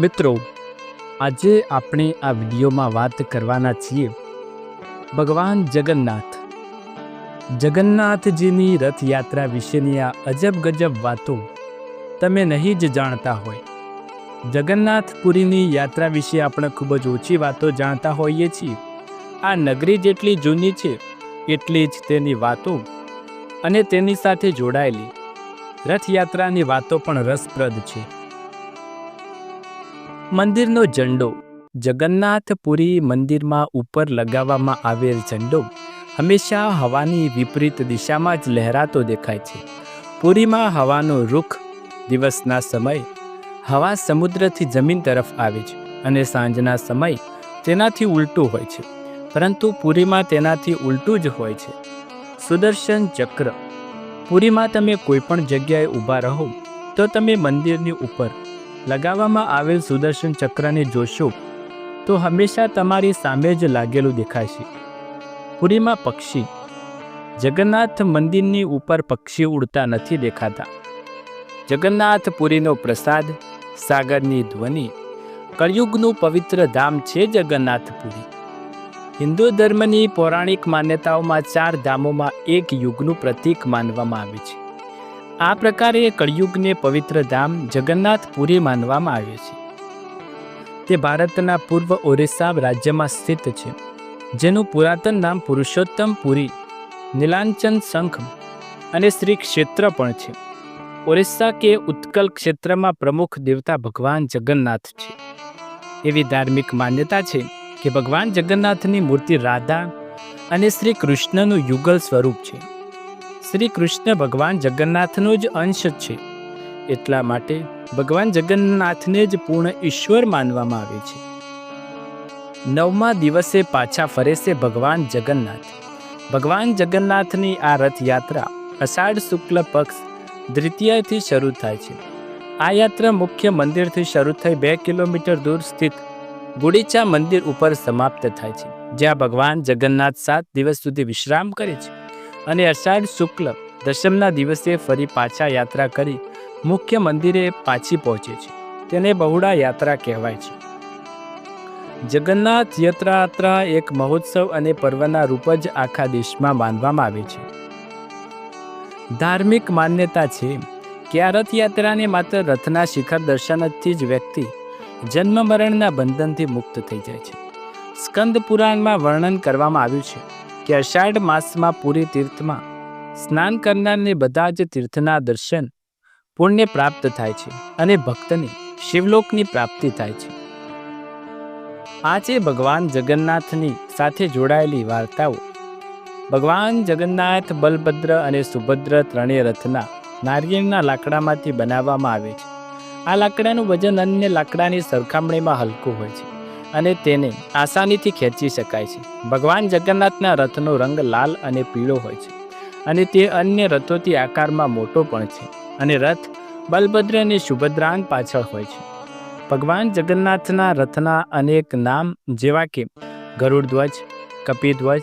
મિત્રો, આજે આપણે આ વિડીયોમાં વાત કરવાના છીએ ભગવાન જગન્નાથ. જગન્નાથજીની રથયાત્રા વિશેની આ અજબ ગજબ વાતો તમે નહીં જ જાણતા હોય. જગન્નાથપુરીની યાત્રા વિશે આપણે ખૂબ જ ઓછી વાતો જાણતા હોઈએ છીએ. આ નગરી જેટલી જૂની છે, એટલી જ તેની વાતો અને તેની સાથે જોડાયેલી રથયાત્રાની વાતો પણ રસપ્રદ છે. મંદિરનો ઝંડો. જગન્નાથપુરી મંદિરમાં ઉપર લગાવવામાં આવેલ ઝંડો હંમેશા હવાની વિપરીત દિશામાં જ લહેરાતો દેખાય છે. પુરીમાં હવાનો રૂખ દિવસના સમયે હવા સમુદ્રથી જમીન તરફ આવે છે અને સાંજના સમય તેનાથી ઉલટું હોય છે, પરંતુ પુરીમાં તેનાથી ઉલટું જ હોય છે. સુદર્શન ચક્ર. પુરીમાં તમે કોઈ પણ જગ્યાએ ઊભા રહો તો તમે મંદિરની ઉપર લગાવવામાં આવેલ સુદર્શન ચક્રને જોશો, તો હંમેશા તમારી સામે જ લાગેલું દેખાશે. પુરીમાં પક્ષી. જગન્નાથ મંદિરની ઉપર પક્ષી ઉડતા નથી દેખાતા. જગન્નાથ પુરીનો પ્રસાદ, સાગરની ધ્વનિ, કળિયુગનું પવિત્ર ધામ છે જગન્નાથપુરી હિન્દુ ધર્મની પૌરાણિક માન્યતાઓમાં ચાર ધામોમાં એક યુગનું પ્રતીક માનવામાં આવે છે. આ પ્રકારે કળિયુગને પવિત્ર ધામ જગન્નાથપુરી માનવામાં આવે છે. તે ભારતના પૂર્વ ઓરિસ્સા રાજ્યમાં સ્થિત છે, જેનું પુરાતન નામ પુરુષોત્તમ પુરી, નીલાંચન શંખ અને શ્રી ક્ષેત્ર પણ છે. ઓરિસ્સા કે ઉત્કલ ક્ષેત્રમાં પ્રમુખ દેવતા ભગવાન જગન્નાથ છે. એવી ધાર્મિક માન્યતા છે કે ભગવાન જગન્નાથની મૂર્તિ રાધા અને શ્રી કૃષ્ણનું યુગલ સ્વરૂપ છે. શ્રી કૃષ્ણ ભગવાન જગન્નાથનો જ અંશ છે. એટલા માટે ભગવાન જગન્નાથને જ પૂર્ણ ઈશ્વર માનવામાં આવે છે. નવમા દિવસે પાછા ફરે છે ભગવાન જગન્નાથ. ભગવાન જગન્નાથની આ રથયાત્રા અષાઢ શુક્લ પક્ષ દ્વિતીયથી શરૂ થાય છે. આ યાત્રા મુખ્ય મંદિરથી શરૂ થઈ બે કિલોમીટર દૂર સ્થિત ગુડીચા મંદિર ઉપર સમાપ્ત થાય છે, જ્યાં ભગવાન જગન્નાથ સાત દિવસ સુધી વિશ્રામ કરે છે. અને અષાઢ શુક્લ દશમના દિવસે ફરી પાછા યાત્રા કરી મુખ્ય મંદિરે પાછી પહોંચે છે. તેને બહુડા યાત્રા કહેવાય છે. જગન્નાથ યાત્રા એક મહોત્સવ અને પર્વના રૂપ જ આખા દેશમાં માનવામાં આવે છે. ધાર્મિક માન્યતા છે કે આ રથયાત્રાને માત્ર રથના શિખર દર્શનથી જ વ્યક્તિ જન્મ મરણના બંધનથી મુક્ત થઈ જાય છે. સ્કંદ પુરાણમાં વર્ણન કરવામાં આવ્યું છે કે અષાઢ માસમાં પૂરી તીર્થમાં સ્નાન કરનારને બધા જ તીર્થના દર્શન પુણ્ય પ્રાપ્ત થાય છે અને ભક્તને શિવલોકની પ્રાપ્તિ થાય છે. આ ભગવાન જગન્નાથની સાથે જોડાયેલી વાર્તાઓ ભગવાન જગન્નાથ, બલભદ્ર અને સુભદ્ર ત્રણેય રથના નારિયેળના લાકડામાંથી બનાવવામાં આવે છે. આ લાકડાનું વજન અન્ય લાકડાની સરખામણીમાં હલકું હોય છે. અને તેને આસાનીથી ખેંચી શકાય છે. ભગવાન જગન્નાથના રથનો રંગ લાલ અને પીળો હોય છે અને તે અન્ય રથોથી આકારમાં મોટો પણ છે અને રથ બલભદ્ર અને સુભદ્રાંગ પાછળ હોય છે. ભગવાન જગન્નાથના રથના અનેક નામ જેવા કે ગરુડધ્વજ, કપિધ્વજ,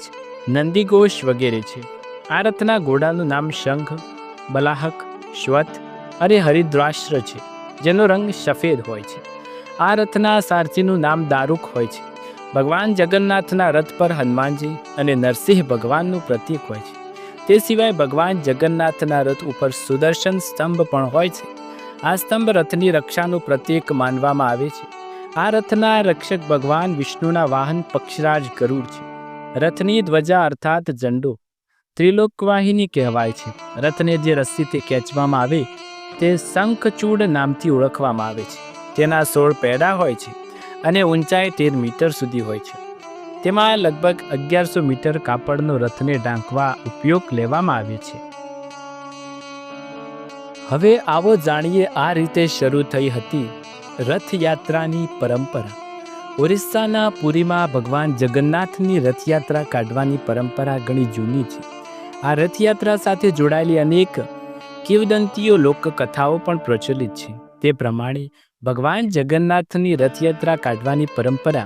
નંદીઘોષ વગેરે છે. આ રથના ઘોડાનું નામ શંખ, બલાહક શ્વત અને હરિદ્રાશ્ર છે જેનો રંગ સફેદ હોય છે. આ રથના સારથીનું નામ દારૂક હોય છે. ભગવાન જગન્નાથના રથ પર હનુમાનજી અને નરસિંહ ભગવાનનું પ્રતીક હોય છે. તે સિવાય ભગવાન જગન્નાથના રથ ઉપર સુદર્શન સ્તંભ પણ હોય છે. આ સ્તંભ રથની રક્ષાનું પ્રતીક માનવામાં આવે છે. આ રથના રક્ષક ભગવાન વિષ્ણુના વાહન પક્ષરાજ ગરુડ છે. રથની ધ્વજા અર્થાત ઝંડો. ત્રિલોકવાહિની કહેવાય છે. રથને જે રસ્સીથી ખેંચવામાં આવે, તે શંખચૂડ નામથી ઓળખવામાં આવે છે. તેના સોળ પેડા હોય છે અને ઊંચાઈ તેર મીટર સુધી હોય છે. તેમાં લગભગ અગિયારસો મીટર કાપડનો રથને ઢાંકવા ઉપયોગ લેવામાં આવે છે. હવે આવો જાણીએ આ રીતે શરૂ થઈ હતી રથયાત્રાની પરંપરા. ઓરિસ્સાના પુરીમાં ભગવાન જગન્નાથની રથયાત્રા કાઢવાની પરંપરા ઘણી જૂની છે. આ રથયાત્રા સાથે જોડાયેલી અનેક કિંવદંતીઓ લોકકથાઓ પણ પ્રચલિત છે. તે પ્રમાણે ભગવાન જગન્નાથની રથયાત્રા કાઢવાની પરંપરા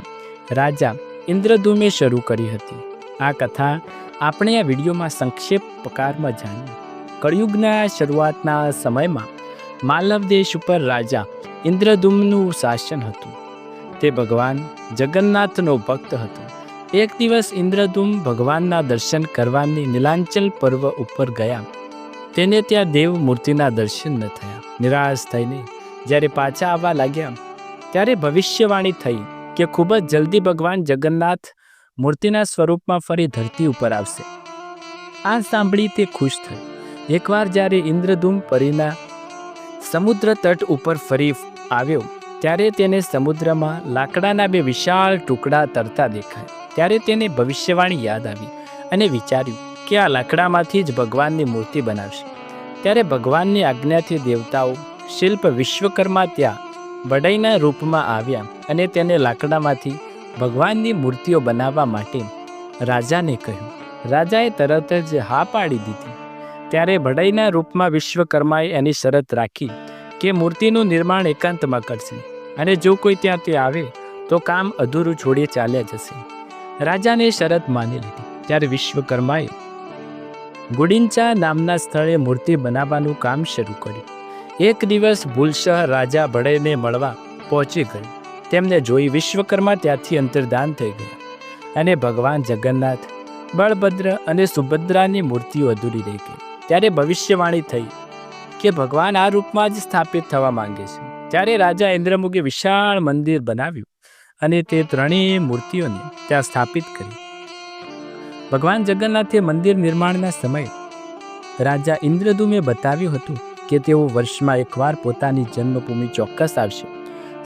રાજા ઇન્દ્રધૂમે શરૂ કરી હતી. આ કથા આપણે આ વિડીયોમાં સંક્ષેપ પ્રકારમાં જાણી કળિયુગના શરૂઆતના સમયમાં માલવ દેશ ઉપર રાજા ઇન્દ્રદુમનું શાસન હતું. તે ભગવાન જગન્નાથનો ભક્ત હતો. એક દિવસ ઇન્દ્રદુમ ભગવાનના દર્શન કરવાની નીલાંચલ પર્વ ઉપર ગયા. તેને ત્યાં દેવ મૂર્તિના દર્શન ન થયા. નિરાશ થઈને જ્યારે પાછા આવવા લાગ્યા, ત્યારે ભવિષ્યવાણી થઈ કે ખૂબ જ જલ્દી ભગવાન જગન્નાથ મૂર્તિના સ્વરૂપમાં ફરી ધરતી ઉપર આવશે. આ સાંભળી તે ખુશ થઈ એકવાર જ્યારે ઇન્દ્રધૂમ પરીના સમુદ્ર તટ ઉપર ફરી આવ્યો, ત્યારે તેને સમુદ્રમાં લાકડાના બે વિશાળ ટુકડા તરતા દેખાય. ત્યારે તેને ભવિષ્યવાણી યાદ આવી અને વિચાર્યું કે આ લાકડામાંથી જ ભગવાનની મૂર્તિ બનાવશે. ત્યારે ભગવાનની આજ્ઞાથી દેવતાઓ શિલ્પ વિશ્વકર્મા ત્યાં વડાઈના રૂપમાં આવ્યા અને તેને લાકડામાંથી ભગવાનની મૂર્તિઓ બનાવવા માટે રાજાને કહ્યું, રાજાએ તરત જ હા પાડી દીધી. ત્યારે વડાઈના રૂપમાં વિશ્વકર્માએ એની શરત રાખી કે મૂર્તિનું નિર્માણ એકાંતમાં કરશે અને જો કોઈ ત્યાં તે આવે, તો કામ અધૂરું છોડી ચાલ્યા જશે. રાજાને શરત માની લીધી. ત્યારે વિશ્વકર્માએ ગુડિંચા નામના સ્થળે મૂર્તિ બનાવવાનું કામ શરૂ કર્યું. એક દિવસ ભૂલશાહ રાજા ભળેને મળવા પહોંચી ગયો તેમને જોઈ વિશ્વકર્મા ત્યાંથી અંતર્ધાન થઈ ગયા અને ભગવાન જગન્નાથ, બળભદ્ર અને સુભદ્રાની મૂર્તિઓ અધૂરી રહી ગઈ. ત્યારે ભવિષ્યવાણી થઈ કે ભગવાન આ રૂપમાં જ સ્થાપિત થવા માંગે છે. ત્યારે રાજા ઇન્દ્રમુખે વિશાળ મંદિર બનાવ્યું અને તે ત્રણેય મૂર્તિઓને ત્યાં સ્થાપિત કરી. ભગવાન જગન્નાથે મંદિર નિર્માણના સમયે રાજા ઇન્દ્રદુમે બતાવ્યું હતું કે તેઓ વર્ષમાં એકવાર પોતાની જન્મભૂમિ ચોક્કસ આવશે.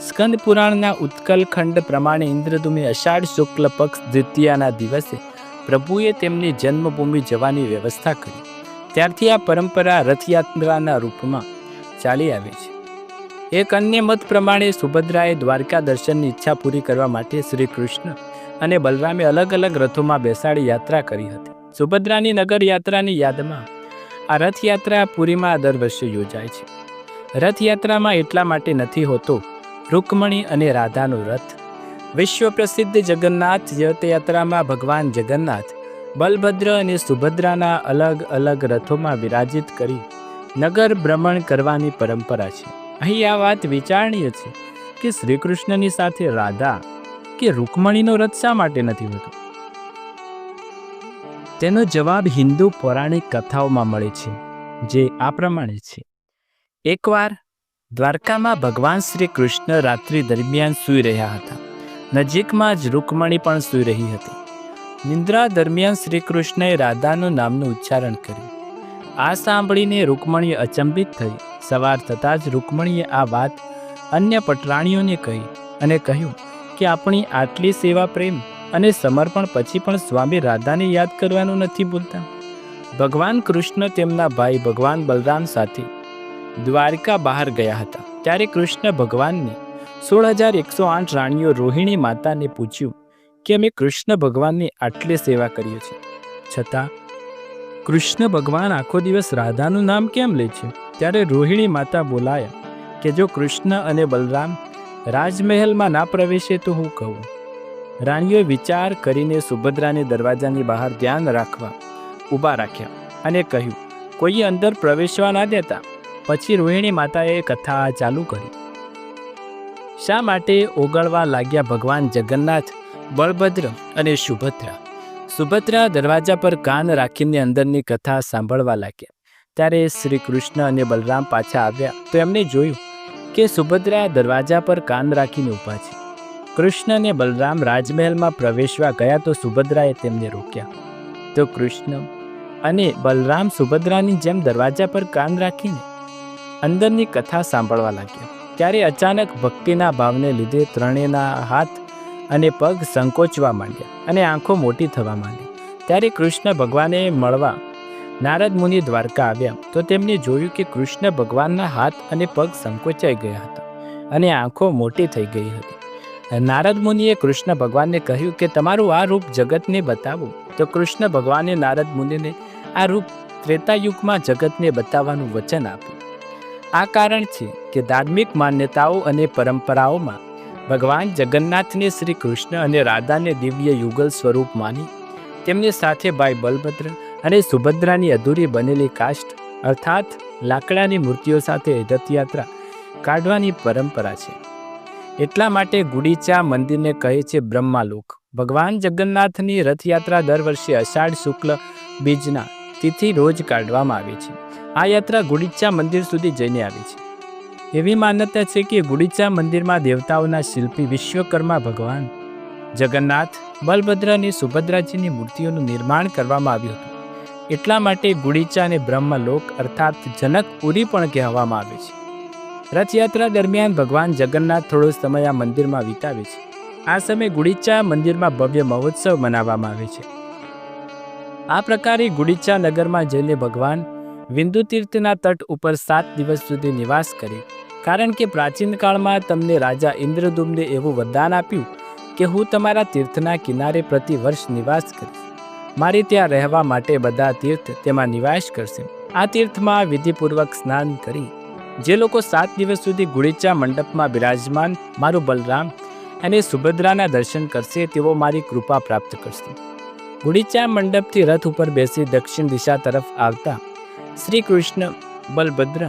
સ્કંદ પુરાણના ઉત્કલ ખંડ પ્રમાણે ઇન્દ્રદુમે અષાઢ શુક્લ પક્ષ દ્વિતીયાના દિવસે પ્રભુએ તેમની જન્મભૂમિ જવાની વ્યવસ્થા કરી. ત્યારથી આ પરંપરા રથયાત્રાના રૂપમાં ચાલી આવે છે. એક અન્ય મત પ્રમાણે સુભદ્રાએ દ્વારકા દર્શનની ઈચ્છા પૂરી કરવા માટે શ્રી કૃષ્ણ અને બલરામે અલગ અલગ રથોમાં બેસાડી યાત્રા કરી હતી. સુભદ્રાની નગર યાત્રાની યાદમાં આ રથયાત્રા પુરીમાં દર વર્ષે યોજાય છે. રથયાત્રામાં એટલા માટે નથી હોતો, રૂકમણી અને રાધાનો રથ. વિશ્વ પ્રસિદ્ધ જગન્નાથ રથયાત્રામાં ભગવાન જગન્નાથ, બલભદ્ર અને સુભદ્રાના અલગ અલગ રથોમાં વિરાજિત કરી નગર ભ્રમણ કરવાની પરંપરા છે. અહીં આ વાત વિચારણીય છે કે શ્રી કૃષ્ણની સાથે રાધા કે રૂકમણીનો રથ શા માટે નથી હોતો? તેનો જવાબ હિન્દુ પૌરાણિક કથાઓમાં મળે છે, જે આ પ્રમાણે છે. એકવાર દ્વારકામાં ભગવાન શ્રી કૃષ્ણ રાત્રિ દરમિયાન સૂઈ રહ્યા હતા. નજીકમાં જ રૂકમણી પણ સૂઈ રહી હતી. નિંદ્રા દરમિયાન શ્રી કૃષ્ણએ રાધાનું નામનું ઉચ્ચારણ કર્યું. આ સાંભળીને રૂકમણી અચંબિત થઈ સવાર થતાં જ રૂકમણીએ આ વાત અન્ય પટરાણીઓને કહી અને કહ્યું કે, આપણી આટલી સેવા પ્રેમ અને સમર્પણ પછી પણ સ્વામી રાધાને યાદ કરવાનું નથી ભૂલતા. ભગવાન કૃષ્ણ તેમના ભાઈ ભગવાન બલરામ સાથે દ્વારકા બહાર ગયા હતા. ત્યારે કૃષ્ણ ભગવાનને સોળ હજાર એકસો આઠ રાણીઓ રોહિણી માતાને પૂછ્યું કે અમે કૃષ્ણ ભગવાનની આટલી સેવા કરીએ છીએ. છતાં કૃષ્ણ ભગવાન આખો દિવસ રાધાનું નામ કેમ લે છે? ત્યારે રોહિણી માતા બોલાયા કે જો કૃષ્ણ અને બલરામ રાજમહેલમાં ના પ્રવેશે તો હું કહું. રાણીઓએ વિચાર કરીને સુભદ્રાને દરવાજાની બહાર ધ્યાન રાખવા ઊભા રાખ્યા અને કહ્યું, કોઈએ અંદર પ્રવેશવા ના દેતા? પછી રોહિણી માતાએ કથા ચાલુ કરી. શા માટે ઓગળવા લાગ્યા ભગવાન જગન્નાથ, બળભદ્ર અને સુભદ્રા? સુભદ્રા દરવાજા પર કાન રાખીને અંદરની કથા સાંભળવા લાગ્યા. ત્યારે શ્રી કૃષ્ણ અને બલરામ પાછા આવ્યા તો એમને જોયું કે સુભદ્રા દરવાજા પર કાન રાખીને ઊભા છે. કૃષ્ણ અને બલરામ રાજમહેલમાં પ્રવેશવા ગયા તો સુભદ્રાએ તેમને રોક્યા. તો કૃષ્ણ, અને બલરામ સુભદ્રાની જેમ દરવાજા પર કાન રાખીને અંદરની કથા સાંભળવા લાગ્યા. ત્યારે અચાનક ભક્તિના ભાવને લીધે ત્રણેયના હાથ અને પગ સંકોચવા માંડ્યા અને આંખો મોટી થવા માંડી. ત્યારે કૃષ્ણ ભગવાને મળવા નારદ મુનિ દ્વારકા આવ્યા. તો તેમણે જોયું કે કૃષ્ણ ભગવાનના હાથ અને પગ સંકોચાઈ ગયા હતા અને આંખો મોટી થઈ ગઈ હતી. નારદ મુનિએ કૃષ્ણ ભગવાનને કહ્યું કે તમારું આ રૂપ જગતને બતાવો. તો કૃષ્ણ ભગવાને નારદ મુનિને આ રૂપ ત્રેતાયુગમાં જગતને બતાવવાનું વચન આપ્યું. આ કારણ છે કે ધાર્મિક માન્યતાઓ અને પરંપરાઓમાં ભગવાન જગન્નાથને શ્રી કૃષ્ણ અને રાધાને દિવ્ય યુગલ સ્વરૂપ માની. તેમની સાથે ભાઈ બલભદ્ર અને સુભદ્રાની અધૂરી બનેલી કાષ્ટ અર્થાત લાકડાની મૂર્તિઓ સાથે રથયાત્રા કાઢવાની પરંપરા છે. એટલા માટે ગુડીચા મંદિરને કહે છે બ્રહ્માલોક. ભગવાન જગન્નાથની રથયાત્રા દર વર્ષે અષાઢ શુક્લ બીજના તિથિ રોજ કાઢવામાં આવે છે. આ યાત્રા ગુડીચા મંદિર સુધી જઈને આવે છે. એવી માન્યતા છે કે ગુડીચા મંદિરમાં દેવતાઓના શિલ્પી વિશ્વકર્મા ભગવાન જગન્નાથ, બલભદ્ર અને સુભદ્રાજીની મૂર્તિઓનું નિર્માણ કરવામાં આવ્યું હતું. એટલા માટે ગુડીચા અને બ્રહ્મલોક અર્થાત જનકપુરી પણ કહેવામાં આવે છે. રથયાત્રા દરમિયાન ભગવાન જગન્નાથ થોડો સમય આ મંદિરમાં વિતાવે છે. આ સમયે ગુડીચા મંદિરમાં ભવ્ય મહોત્સવ મનાવવામાં આવે છે. આ પ્રકારે ગુડીચા નગરમાં જઈને ભગવાન વિંદુ તીર્થના તટ ઉપર સાત દિવસ સુધી નિવાસ કરે. કારણ કે પ્રાચીન કાળમાં તમને રાજા ઇન્દ્રદુમને એવું વરદાન આપ્યું કે હું તમારા તીર્થના કિનારે પ્રતિ વર્ષ નિવાસ કરીશ. મારે ત્યાં રહેવા માટે બધા તીર્થ તેમાં નિવાસ કરશે. આ તીર્થમાં વિધિપૂર્વક સ્નાન કરી જે લોકો સાત દિવસ સુધી ગુડીચા મંડપમાં બિરાજમાન, મારું બલરામ અને સુભદ્રાના દર્શન કરશે, તેઓ મારી કૃપા પ્રાપ્ત કરશે. ગુડીચા મંડપથી રથ ઉપર બેસી દક્ષિણ દિશા તરફ આવતા શ્રી કૃષ્ણ, બલભદ્ર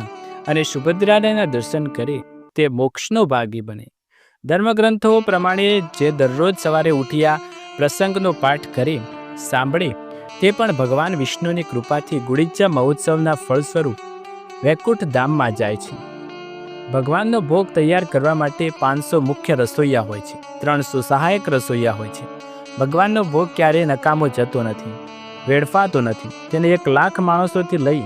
અને સુભદ્રાના દર્શન કરી તે મોક્ષનો ભાગી બને. ધર્મગ્રંથો પ્રમાણે જે દરરોજ સવારે ઉઠ્યા, પ્રસંગનો પાઠ કરી, સાંભળે, તે પણ ભગવાન વિષ્ણુની કૃપાથી ગુડીચા મહોત્સવના ફળ સ્વરૂપ વૈકુંઠ ધામમાં જાય છે. ભગવાનનો ભોગ તૈયાર કરવા માટે પાંચસો મુખ્ય રસોઈયા હોય છે, ત્રણસો સહાયક રસોઈયા હોય છે. ભગવાનનો ભોગ ક્યારેય નકામો જતો નથી, વેડફાતો નથી, તેને એક લાખ માણસોથી લઈ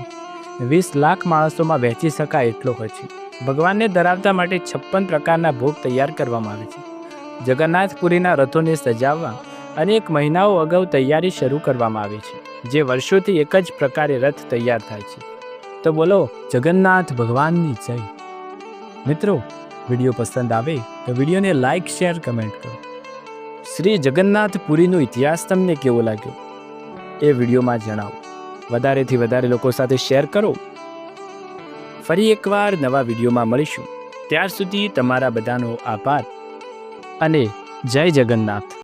વીસ લાખ માણસોમાં વહેંચી શકાય એટલો હોય છે. ભગવાનને ધરાવતા માટે છપ્પન પ્રકારના ભોગ તૈયાર કરવામાં આવે છે. જગન્નાથપુરીના રથોને સજાવવા અનેક મહિનાઓ અગાઉ તૈયારી શરૂ કરવામાં આવે છે, જે વર્ષોથી એક જ પ્રકારે રથ તૈયાર થાય છે. તો બોલો, જગન્નાથ ભગવાનની જય. મિત્રો, વીડિયો પસંદ આવે તો વિડીયોને લાઈક શેર કમેન્ટ કરો. શ્રી જગન્નાથપુરીનો ઇતિહાસ તમને કેવો લાગ્યો? એ વિડીયોમાં જણાવો. વધારેથી વધારે લોકો સાથે શેર કરો. ફરી એકવાર નવા વિડીયોમાં મળીશું. ત્યાર સુધી તમારા બધાનો આભાર અને જય જગન્નાથ.